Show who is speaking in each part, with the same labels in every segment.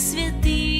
Speaker 1: святий.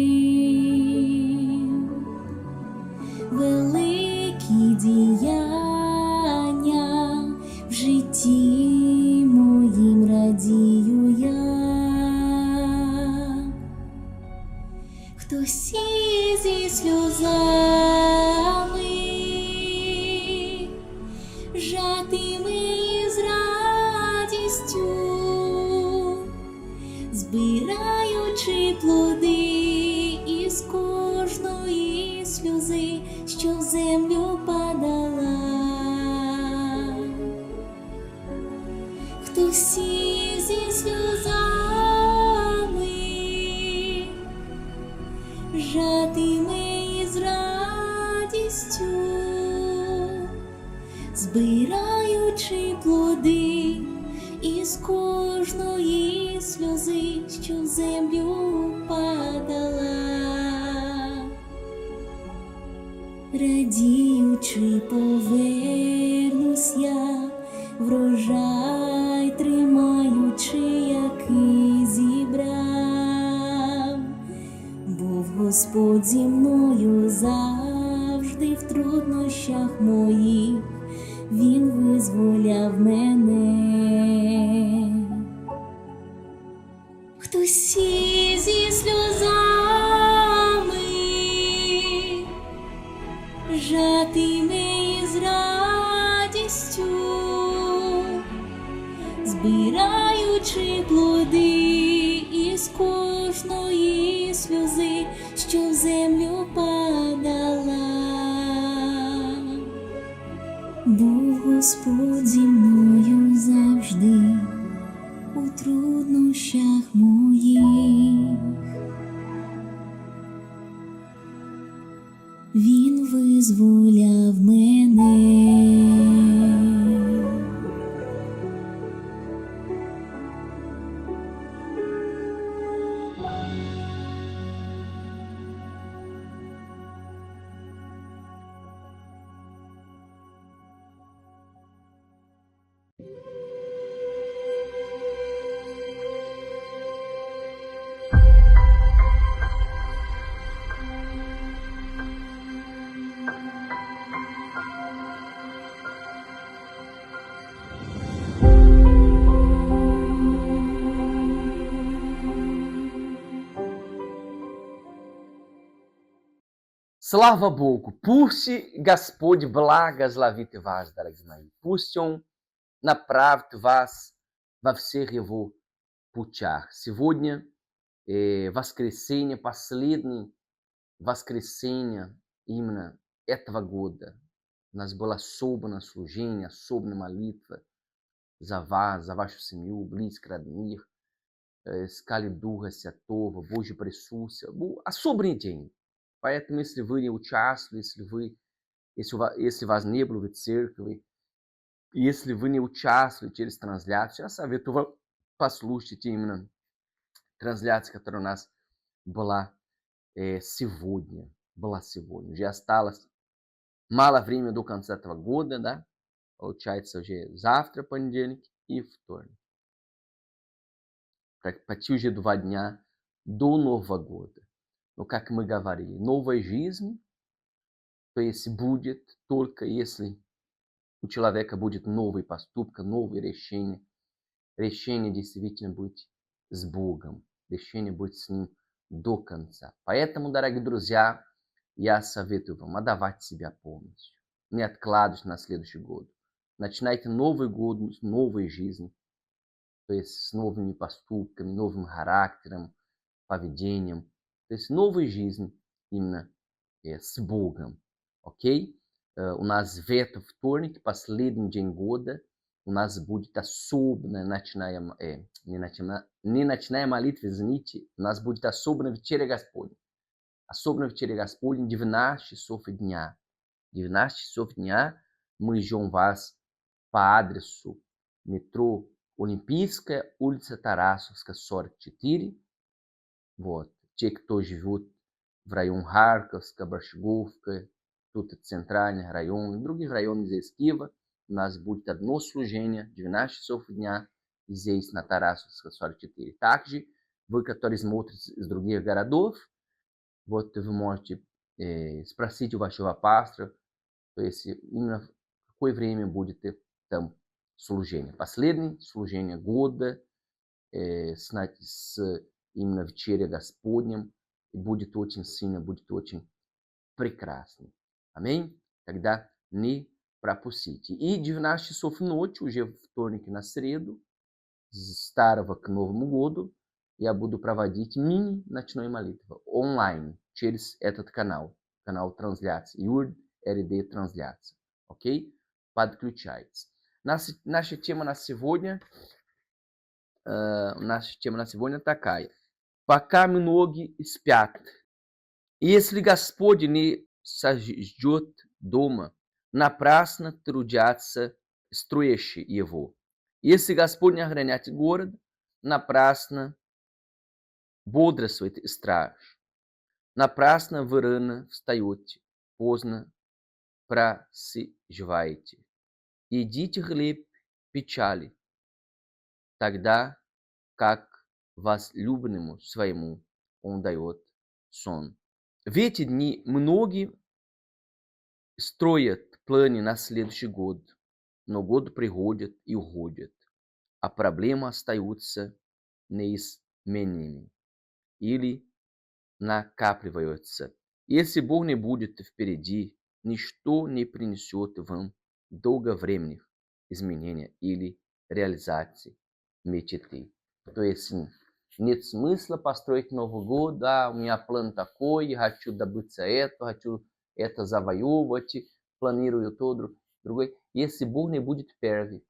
Speaker 1: Всі зі сльозами, жатими із радістю, збираючи плоди із кожної сльози, що в землю падає. Господь зі мною завжди в труднощах моїх, Він визволяв мене. Хто сі зі сльоз
Speaker 2: Слава Богу! Пусть Господь благословит вас, дорогие мои. Пусть Он направит вас во всех Его путях. Сегодня э, воскресенье, последний воскресенье именно этого года. У нас было особенное служение, особенная молитва за вас, за вашу семью, близких, родных. Э, Искали Духа Святого, Божье присутствие. Был особенный день. Поэтому, если вы не участвовали, если вы, если, вас, если вас не было в церкви, если вы не участвовали через трансляцию, я советую вам послушать именно трансляцию, которая у нас была э, сегодня. Была сегодня. Уже осталось мало времени до конца этого года, да? Получается уже завтра понедельник и вторник. Почти уже два дня до Нового года. Но, как мы говорили, новая жизнь, то есть будет только если у человека будет новый поступок, новые решения. Решение действительно быть с Богом. Решение быть с Ним до конца. Поэтому, дорогие друзья, я советую вам отдавать себя полностью. Не откладывать на следующий год. Начинайте Новый год с новой. То есть с новыми поступками, новым характером, поведением. То есть новой жизнь именно э, с Богом. Окей? Э, у нас в этот вторник, последний день года, у нас будет особенная ночная, э, не, ночная, не ночная молитва, извините, у нас будет особенная вечеря Господня. Особенная вечеря Господня 12 часов дня. 12 часов дня мы ждем вас по адресу метро Олимпийская, улица Тарасовская, 44. Вот. Те, кто живет в районе Харьковска, Борщеговка, тут центральный район, и других районах здесь Киева, у нас будет одно служение, 12 часов дня, здесь на Тарасовской 44. Также вы, которые смотрите из других городов, вот вы можете э, спросить у вашего пастора, то есть именно в какое время будет там служение. Последнее служение года э, с, с именно вечеря Господнем. И будет очень сильно, будет очень прекрасно. Амém? Тогда не пропустите. И 12 часов ночи, уже вторник на среду, с старого к Новому году, я буду проводить мини-ночной молитвы онлайн через этот канал, канал трансляции, Юрд РД трансляция. Окей? Подключайтесь. Наша, наша тема на сегодня, э, наша тема на сегодня такая. Пока многие спят. Если Господь не сожжет дома, напрасно трудятся строящие его. Если Господь не охранять город, напрасно бодрствует страж. Напрасно вы рано встаете, поздно просиживаете. Идите хлеб печали, тогда как возлюбленному своему он дает сон. В эти дни многие строят планы на следующий год, но год приходит и уходит, а проблемы остаются неизменными или накапливаются. Если Бог не будет впереди, ничто не принесет вам долговременных изменений или реализации мечты. То есть нет смысла построить Новый год, да, у меня план такой, я хочу добыться это, хочу это завоевывать, планирую то, другой. Если Бог не будет первый,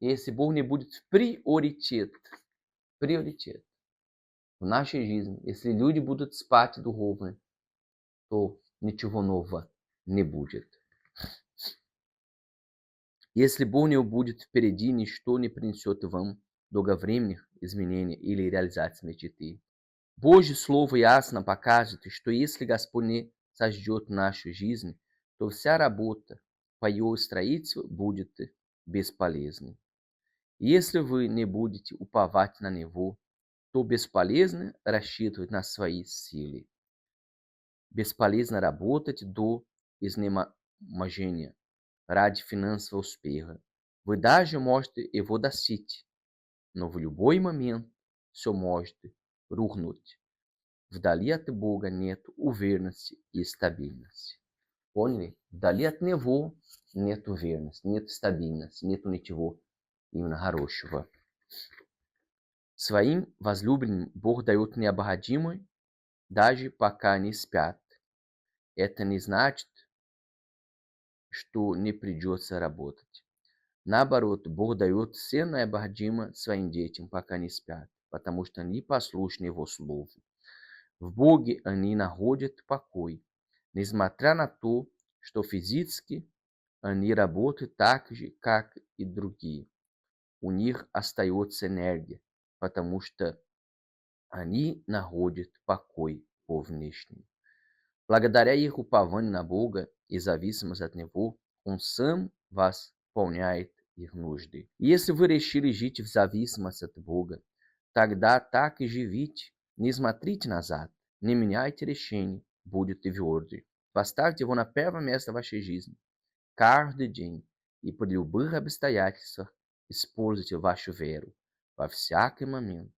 Speaker 2: если Бог не будет приоритет, приоритет в нашей жизни, если люди будут спать духовно, то ничего нового не будет. Если Бог не будет впереди, ничто не принесет вам долговременных изменений или реализации мечты. Божье Слово ясно покажет, что если Господь не сожжет нашу жизнь, то вся работа по ее строительству будет бесполезной. Если вы не будете уповать на Него, то бесполезно рассчитывать на свои силы. Бесполезно работать до изнеможения ради финансового успеха. Вы даже можете его достичь, но в любой момент все может рухнуть. вдали от Бога нет уверенности и стабильности. Поняли? Вдали от Него нет уверенности, нет стабильности, нет ничего именно хорошего. Своим возлюбленным Бог дает необходимое, даже пока они спят. Это не значит, что не придется работать. Наоборот, Бог дает все необходимое своим детям, пока они спят, потому что они послушны Его Слову. В Боге они находят покой, несмотря на то, что физически они работают так же, как и другие. У них остается энергия, потому что они находят покой по внешнему. Благодаря их упованию на Бога и зависимости от Него, Он сам восполняет их нужды. И если вы решили жить в зависимости от Бога, тогда так и живите. Не смотрите назад, не меняйте решение, будете тверды. Поставьте его на первое место в вашей жизни. Каждый день и при любых обстоятельствах используйте вашу веру во всякий момент,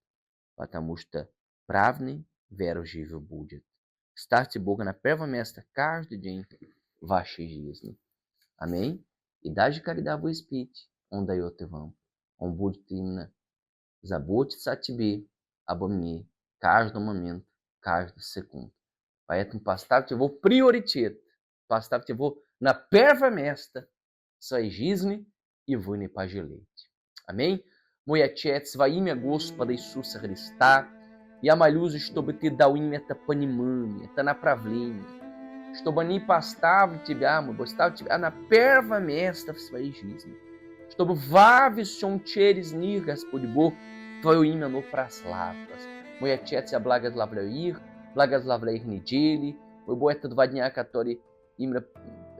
Speaker 2: потому что правный веру живо будет. Ставьте Бога на первое место каждый день в вашей жизни. Амém? И даже когда вы спите, Он дает и вам. Он будет именно заботиться о тебе, обо мне, каждый момент, каждый секунд. Поэтому поставьте его в приоритет. Поставьте его на первое место в своей жизни, и вы не пожалеете. Амém? Мой Отец, во имя Господа Иисуса Христа, я молюсь, чтобы Ты дал им это понимание, это направление, чтобы они поставили Тебя, мой Бог, ставили Тебя на первое место в своей жизни, чтобы во всем через них, Господь Бог, Твое имя оно прославилось. Мой Отец, я благословляю их, благословляю их недели, мой Бог, это два дня, которые именно,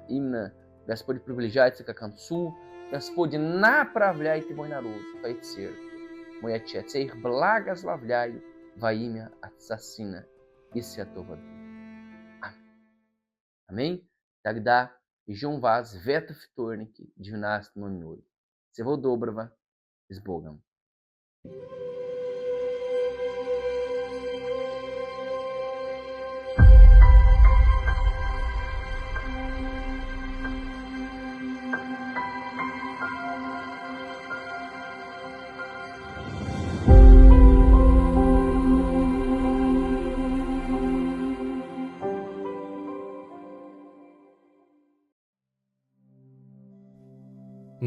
Speaker 2: именно Господь приближается к концу, Господи, направляйте мой народ, Твоей церкви. Мой Отец, я их благословляю во имя Отца, Сына и Святого Духа. Аминь. Амém? Тогда ждем вас в этом вторнике, 12.00. Всего доброго с Богом.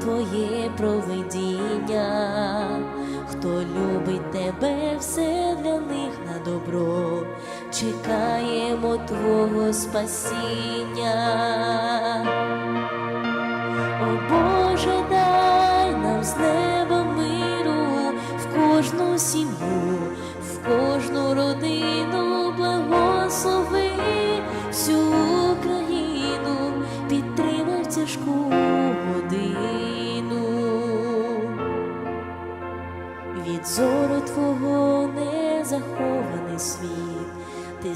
Speaker 1: Твоє провидіння. Хто любить тебе, все для них на добро, чекаємо Твого спасіння.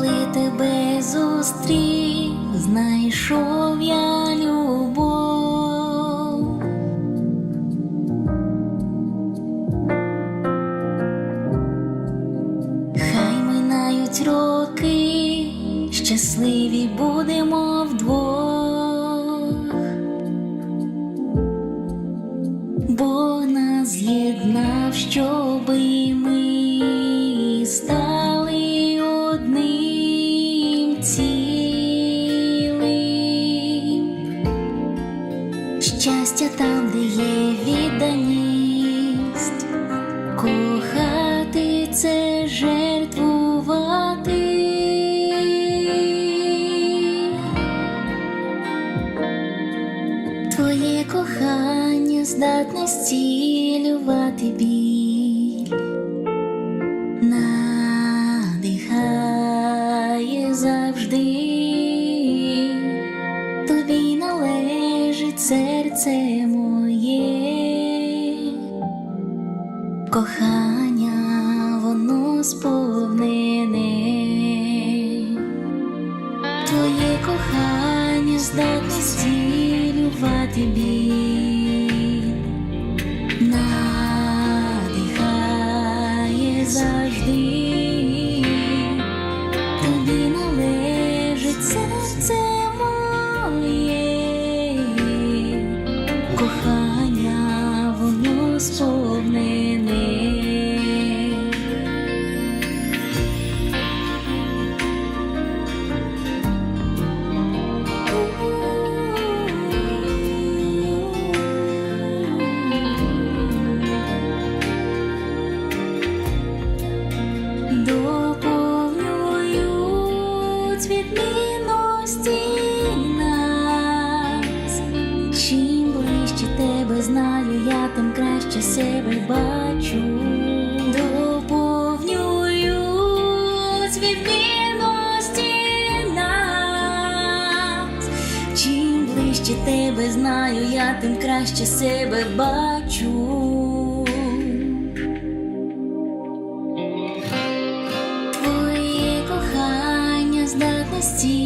Speaker 1: коли тебе зустрів, знайшов я любов. Хай минають роки, щасливі будемо. Твоє кохання здатне зцілювати біль, надихає завжди, тобі належить серце моє, кохання. see